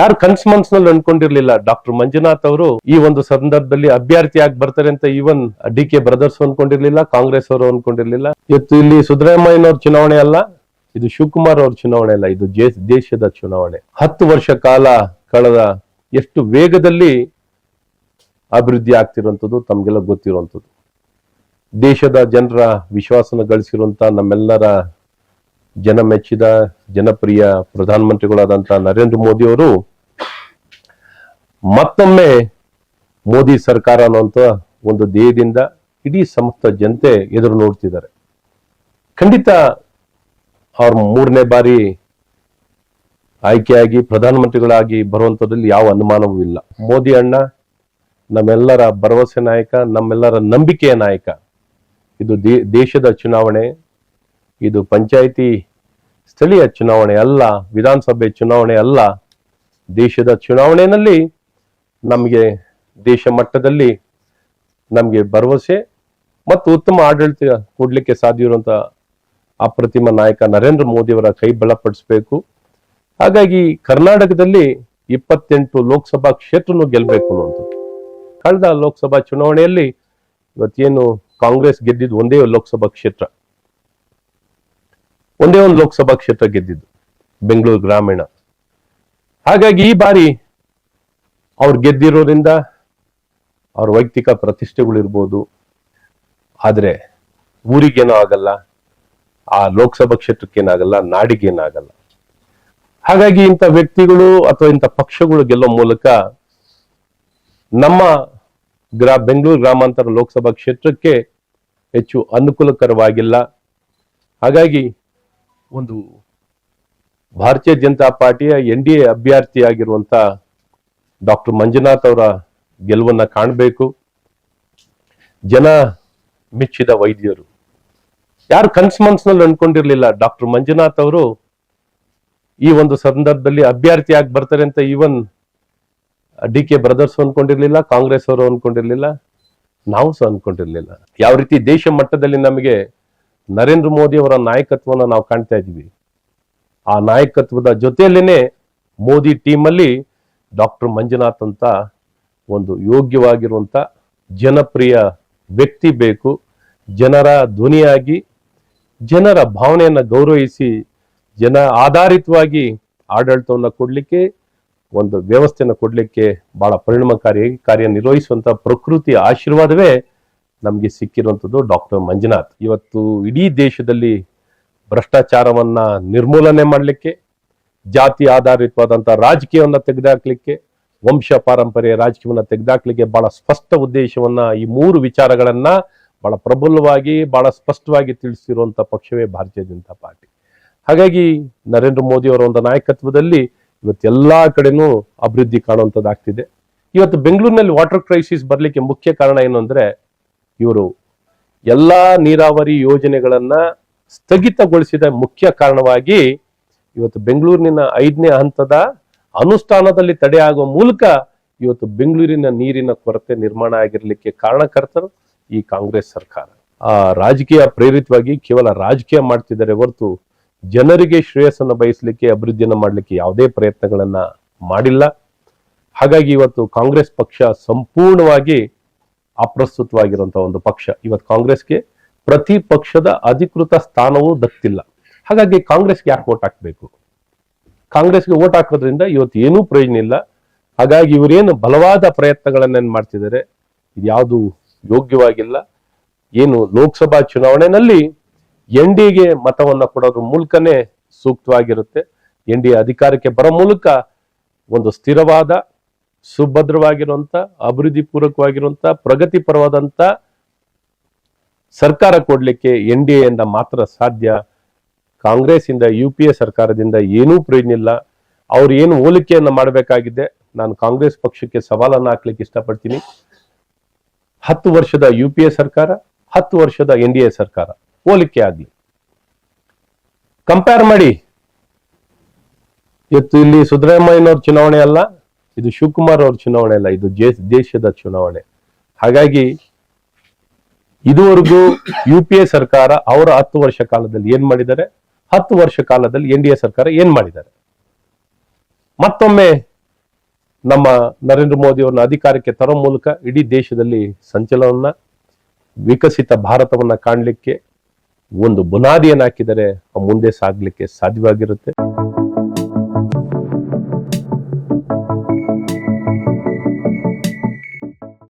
ಯಾರು ಕನ್ಸ್ ಮನ್ಸ್ನಲ್ಲಿ ಅನ್ಕೊಂಡಿರ್ಲಿಲ್ಲ. ಡಾಕ್ಟರ್ ಮಂಜುನಾಥ್ ಅವರು ಈ ಒಂದು ಸಂದರ್ಭದಲ್ಲಿ ಅಭ್ಯರ್ಥಿಯಾಗಿ ಬರ್ತಾರೆ ಅಂತ ಈವನ್ ಡಿ ಕೆ ಬ್ರದರ್ಸ್ ಅನ್ಕೊಂಡಿರ್ಲಿಲ್ಲ, ಕಾಂಗ್ರೆಸ್ ಅವರು ಅನ್ಕೊಂಡಿರ್ಲಿಲ್ಲ. ಇವತ್ತು ಇಲ್ಲಿ ಸಿದ್ದರಾಮಯ್ಯನವ್ರ ಚುನಾವಣೆ ಅಲ್ಲ, ಇದು ಶಿವಕುಮಾರ್ ಅವ್ರ ಚುನಾವಣೆ ಅಲ್ಲ, ಇದು ದೇಶದ ಚುನಾವಣೆ. ಹತ್ತು ವರ್ಷ ಕಾಲ ಕಳೆದ ಎಷ್ಟು ವೇಗದಲ್ಲಿ ಅಭಿವೃದ್ಧಿ ಆಗ್ತಿರುವಂಥದ್ದು ತಮ್ಗೆಲ್ಲ ಗೊತ್ತಿರುವಂಥದ್ದು. ದೇಶದ ಜನರ ವಿಶ್ವಾಸನ ಗಳಿಸಿರುವಂತ ನಮ್ಮೆಲ್ಲರ ಜನ ಮೆಚ್ಚಿದ ಜನಪ್ರಿಯ ಪ್ರಧಾನಮಂತ್ರಿಗಳಾದಂತಹ ನರೇಂದ್ರ ಮೋದಿ ಅವರು ಮತ್ತೊಮ್ಮೆ ಮೋದಿ ಸರ್ಕಾರ ಅನ್ನುವಂಥ ಒಂದು ಧ್ಯೇಯದಿಂದ ಇಡೀ ಸಮಸ್ತ ಜನತೆ ಎದುರು ನೋಡ್ತಿದ್ದಾರೆ. ಖಂಡಿತ ಅವ್ರ ಮೂರನೇ ಬಾರಿ ಆಯ್ಕೆಯಾಗಿ, ಪ್ರಧಾನಮಂತ್ರಿಗಳಾಗಿ ಬರುವಂಥದ್ರಲ್ಲಿ ಯಾವ ಅನುಮಾನವೂ ಇಲ್ಲ. ಮೋದಿ ಅಣ್ಣ, ನಮ್ಮೆಲ್ಲರ ಭರವಸೆ ನಾಯಕ, ನಮ್ಮೆಲ್ಲರ ನಂಬಿಕೆಯ ನಾಯಕ. ಇದು ದೇಶದ ಚುನಾವಣೆ, ಇದು ಪಂಚಾಯಿತಿ ಸ್ಥಳೀಯ ಚುನಾವಣೆ ಅಲ್ಲ, ವಿಧಾನಸಭೆ ಚುನಾವಣೆ ಅಲ್ಲ, ದೇಶದ ಚುನಾವಣೆಯಲ್ಲಿ ನಮಗೆ ದೇಶ ಮಟ್ಟದಲ್ಲಿ ನಮಗೆ ಭರವಸೆ ಮತ್ತು ಉತ್ತಮ ಆಡಳಿತ ಕೊಡಲಿಕ್ಕೆ ಸಾಧ್ಯ ಇರುವಂತ ಅಪ್ರತಿಮ ನಾಯಕ ನರೇಂದ್ರ ಮೋದಿಯವರ ಕೈ ಬಲಪಡಿಸಬೇಕು. ಹಾಗಾಗಿ ಕರ್ನಾಟಕದಲ್ಲಿ ಇಪ್ಪತ್ತೆಂಟು ಲೋಕಸಭಾ ಕ್ಷೇತ್ರನು ಗೆಲ್ಲಬೇಕು ಅನ್ನೋದು ಕಳೆದ ಲೋಕಸಭಾ ಚುನಾವಣೆಯಲ್ಲಿ ಇವತ್ತೇನು ಕಾಂಗ್ರೆಸ್ ಗೆದ್ದಿದ್ದು ಒಂದೇ ಲೋಕಸಭಾ ಕ್ಷೇತ್ರ. ಒಂದೇ ಒಂದು ಲೋಕಸಭಾ ಕ್ಷೇತ್ರ ಗೆದ್ದಿದ್ದು, ಬೆಂಗಳೂರು ಗ್ರಾಮೀಣ. ಹಾಗಾಗಿ ಈ ಬಾರಿ ಅವ್ರು ಗೆದ್ದಿರೋದ್ರಿಂದ ಅವ್ರ ವೈಯಕ್ತಿಕ ಪ್ರತಿಷ್ಠೆಗಳಿರ್ಬೋದು. ಆದರೆ ಊರಿಗೇನೋ ಆಗಲ್ಲ ಆ ಲೋಕಸಭಾ ಕ್ಷೇತ್ರಕ್ಕೇನಾಗಲ್ಲ, ನಾಡಿಗೇನಾಗಲ್ಲ. ಹಾಗಾಗಿ ಇಂಥ ವ್ಯಕ್ತಿಗಳು ಅಥವಾ ಇಂಥ ಪಕ್ಷಗಳು ಗೆಲ್ಲೋ ಮೂಲಕ ನಮ್ಮ ಗ್ರಾ, ಬೆಂಗಳೂರು ಗ್ರಾಮಾಂತರ ಲೋಕಸಭಾ ಕ್ಷೇತ್ರಕ್ಕೆ ಹೆಚ್ಚು ಅನುಕೂಲಕರವಾಗಿಲ್ಲ. ಹಾಗಾಗಿ ಒಂದು ಭಾರತೀಯ ಜನತಾ ಪಾರ್ಟಿಯ ಎನ್ ಡಿ ಎ ಅಭ್ಯರ್ಥಿಯಾಗಿರುವಂತ ಡಾಕ್ಟರ್ ಮಂಜುನಾಥ್ ಅವರ ಗೆಲುವನ್ನ ಕಾಣಬೇಕು. ಜನ ಮೆಚ್ಚಿದ ವೈದ್ಯರು. ಯಾರು ಕನ್ಸ್ ಮನ್ಸ್ನಲ್ಲಿ ಅನ್ಕೊಂಡಿರ್ಲಿಲ್ಲ, ಡಾಕ್ಟರ್ ಮಂಜುನಾಥ್ ಅವರು ಈ ಒಂದು ಸಂದರ್ಭದಲ್ಲಿ ಅಭ್ಯರ್ಥಿಯಾಗಿ ಬರ್ತಾರೆ ಅಂತ ಈವನ್ ಡಿ ಕೆ ಬ್ರದರ್ಸ್ ಅನ್ಕೊಂಡಿರ್ಲಿಲ್ಲ, ಕಾಂಗ್ರೆಸ್ ಅವರು ಅನ್ಕೊಂಡಿರ್ಲಿಲ್ಲ, ನಾವು ಸಹ ಅನ್ಕೊಂಡಿರ್ಲಿಲ್ಲ. ಯಾವ ರೀತಿ ದೇಶ ಮಟ್ಟದಲ್ಲಿ ನಮಗೆ ನರೇಂದ್ರ ಮೋದಿ ಅವರ ನಾಯಕತ್ವವನ್ನು ನಾವು ಕಾಣ್ತಾ ಇದ್ದೀವಿ. ಆ ನಾಯಕತ್ವದ ಜೊತೆಯಲ್ಲೇನೆ ಮೋದಿ ಟೀಮಲ್ಲಿ ಡಾಕ್ಟರ್ ಮಂಜುನಾಥ್ ಅಂತ ಒಂದು ಯೋಗ್ಯವಾಗಿರುವಂಥ ಜನಪ್ರಿಯ ವ್ಯಕ್ತಿ ಬೇಕು. ಜನರ ಧ್ವನಿಯಾಗಿ, ಜನರ ಭಾವನೆಯನ್ನು ಗೌರವಿಸಿ, ಜನ ಆಧಾರಿತವಾಗಿ ಆಡಳಿತವನ್ನು ಕೊಡಲಿಕ್ಕೆ, ಒಂದು ವ್ಯವಸ್ಥೆಯನ್ನು ಕೊಡಲಿಕ್ಕೆ ಬಹಳ ಪರಿಣಾಮಕಾರಿಯಾಗಿ ಕಾರ್ಯನಿರ್ವಹಿಸುವಂಥ ಪ್ರಕೃತಿಯ ಆಶೀರ್ವಾದವೇ ನಮಗೆ ಸಿಕ್ಕಿರುವಂಥದ್ದು ಡಾಕ್ಟರ್ ಮಂಜುನಾಥ್. ಇವತ್ತು ಇಡೀ ದೇಶದಲ್ಲಿ ಭ್ರಷ್ಟಾಚಾರವನ್ನು ನಿರ್ಮೂಲನೆ ಮಾಡಲಿಕ್ಕೆ ಜಾತಿ ಆಧಾರಿತವಾದಂತ ರಾಜಕೀಯವನ್ನ ತೆಗೆದಾಕ್ಲಿಕ್ಕೆ, ವಂಶ ಪಾರಂಪರ್ಯ ರಾಜಕೀಯವನ್ನ ತೆಗೆದಾಕ್ಲಿಕ್ಕೆ ಬಹಳ ಸ್ಪಷ್ಟ ಉದ್ದೇಶವನ್ನ ಈ ಮೂರು ವಿಚಾರಗಳನ್ನ ಬಹಳ ಪ್ರಬಲವಾಗಿ, ಬಹಳ ಸ್ಪಷ್ಟವಾಗಿ ತಿಳಿಸಿರುವಂಥ ಪಕ್ಷವೇ ಭಾರತೀಯ ಜನತಾ ಪಾರ್ಟಿ. ಹಾಗಾಗಿ ನರೇಂದ್ರ ಮೋದಿ ಅವರ ಒಂದು ನಾಯಕತ್ವದಲ್ಲಿ ಇವತ್ತು ಎಲ್ಲಾ ಕಡೆನೂ ಅಭಿವೃದ್ಧಿ ಕಾಣುವಂಥದ್ದಾಗ್ತಿದೆ ಇವತ್ತು ಬೆಂಗಳೂರಿನಲ್ಲಿ ವಾಟರ್ ಕ್ರೈಸಿಸ್ ಬರಲಿಕ್ಕೆ ಮುಖ್ಯ ಕಾರಣ ಏನು ಅಂದ್ರೆ, ಇವರು ಎಲ್ಲಾ ನೀರಾವರಿ ಯೋಜನೆಗಳನ್ನ ಸ್ಥಗಿತಗೊಳಿಸಿದ ಮುಖ್ಯ ಕಾರಣವಾಗಿ ಇವತ್ತು ಬೆಂಗಳೂರಿನ ಐದನೇ ಹಂತದ ಅನುಷ್ಠಾನದಲ್ಲಿ ತಡೆಯಾಗುವ ಮೂಲಕ ಇವತ್ತು ಬೆಂಗಳೂರಿನ ನೀರಿನ ಕೊರತೆ ನಿರ್ಮಾಣ ಆಗಿರಲಿಕ್ಕೆ ಕಾರಣಕರ್ತರು ಈ ಕಾಂಗ್ರೆಸ್ ಸರ್ಕಾರ. ಆ ರಾಜಕೀಯ ಪ್ರೇರಿತವಾಗಿ ಕೇವಲ ರಾಜಕೀಯ ಮಾಡ್ತಿದ್ದಾರೆ ಹೊರತು ಜನರಿಗೆ ಶ್ರೇಯಸ್ಸನ್ನು ಬಯಸಲಿಕ್ಕೆ, ಅಭಿವೃದ್ಧಿಯನ್ನು ಮಾಡಲಿಕ್ಕೆ ಯಾವುದೇ ಪ್ರಯತ್ನಗಳನ್ನ ಮಾಡಿಲ್ಲ. ಹಾಗಾಗಿ ಇವತ್ತು ಕಾಂಗ್ರೆಸ್ ಪಕ್ಷ ಸಂಪೂರ್ಣವಾಗಿ ಅಪ್ರಸ್ತುತವಾಗಿರುವಂತಹ ಒಂದು ಪಕ್ಷ. ಇವತ್ತು ಕಾಂಗ್ರೆಸ್ಗೆ ಪ್ರತಿ ಪಕ್ಷದ ಅಧಿಕೃತ ಸ್ಥಾನವೂ ದಕ್ತಿಲ್ಲ. ಹಾಗಾಗಿ ಕಾಂಗ್ರೆಸ್ಗೆ ಯಾಕೆ ಓಟ್ ಹಾಕ್ಬೇಕು? ಕಾಂಗ್ರೆಸ್ಗೆ ಓಟ್ ಹಾಕೋದ್ರಿಂದ ಇವತ್ತು ಏನೂ ಪ್ರಯೋಜನ ಇಲ್ಲ. ಹಾಗಾಗಿ ಇವರೇನು ಬಲವಾದ ಪ್ರಯತ್ನಗಳನ್ನ ಮಾಡ್ತಿದ್ದಾರೆ? ಇದು ಯಾವುದು ಯೋಗ್ಯವಾಗಿಲ್ಲ. ಏನು ಲೋಕಸಭಾ ಚುನಾವಣೆಯಲ್ಲಿ ಎನ್ ಡಿಗೆ ಮತವನ್ನ ಕೊಡೋದ್ರ ಮೂಲಕನೇ ಸೂಕ್ತವಾಗಿರುತ್ತೆ. ಎನ್ ಡಿ ಅಧಿಕಾರಕ್ಕೆ ಬರೋ ಮೂಲಕ ಒಂದು ಸ್ಥಿರವಾದ, ಸುಭದ್ರವಾಗಿರುವಂತ ಅಭಿವೃದ್ಧಿ ಪ್ರಗತಿಪರವಾದಂತ ಸರ್ಕಾರ ಕೊಡ್ಲಿಕ್ಕೆ ಎನ್ ಡಿ ಎಯಿಂದ ಮಾತ್ರ ಸಾಧ್ಯ. ಕಾಂಗ್ರೆಸ್ ಇಂದ ಯು ಪಿ ಎ ಸರ್ಕಾರದಿಂದ ಏನೂ ಪ್ರಯೋಜನ ಇಲ್ಲ. ಅವ್ರು ಏನು ಹೋಲಿಕೆಯನ್ನ ಮಾಡಬೇಕಾಗಿದೆ? ನಾನು ಕಾಂಗ್ರೆಸ್ ಪಕ್ಷಕ್ಕೆ ಸವಾಲನ್ನ ಹಾಕ್ಲಿಕ್ಕೆ ಇಷ್ಟಪಡ್ತೀನಿ. ಹತ್ತು ವರ್ಷದ ಯು ಪಿ ಎ ಸರ್ಕಾರ, ಹತ್ತು ವರ್ಷದ ಎನ್ ಡಿ ಎ ಸರ್ಕಾರ. ಹೋಲಿಕೆ ಆಗಲಿ. ಕಂಪೇರ್ ಮಾಡಿ. ಇವತ್ತು ಇಲ್ಲಿ ಸಿದ್ದರಾಮಯ್ಯನವ್ರ ಚುನಾವಣೆ ಅಲ್ಲ, ಇದು ಶಿವಕುಮಾರ್ ಅವ್ರ ಚುನಾವಣೆ ಅಲ್ಲ, ಇದು ದೇಶದ ಚುನಾವಣೆ. ಹಾಗಾಗಿ ಇದುವರೆಗೂ ಯು ಪಿ ಎ ಸರ್ಕಾರ ಅವರ ಹತ್ತು ವರ್ಷ ಕಾಲದಲ್ಲಿ ಏನ್ ಮಾಡಿದ್ದಾರೆ? ಹತ್ತು ವರ್ಷ ಕಾಲದಲ್ಲಿ ಎನ್ ಸರ್ಕಾರ ಏನ್ ಮಾಡಿದ್ದಾರೆ? ಮತ್ತೊಮ್ಮೆ ನಮ್ಮ ನರೇಂದ್ರ ಮೋದಿ ಅವರನ್ನ ಅಧಿಕಾರಕ್ಕೆ ತರೋ ಮೂಲಕ ಇಡೀ ದೇಶದಲ್ಲಿ ಸಂಚಲನವನ್ನ, ವಿಕಸಿತ ಭಾರತವನ್ನ ಕಾಣಲಿಕ್ಕೆ ಒಂದು ಬುನಾದಿಯನ್ನು ಹಾಕಿದರೆ ಮುಂದೆ ಸಾಗಲಿಕ್ಕೆ ಸಾಧ್ಯವಾಗಿರುತ್ತೆ.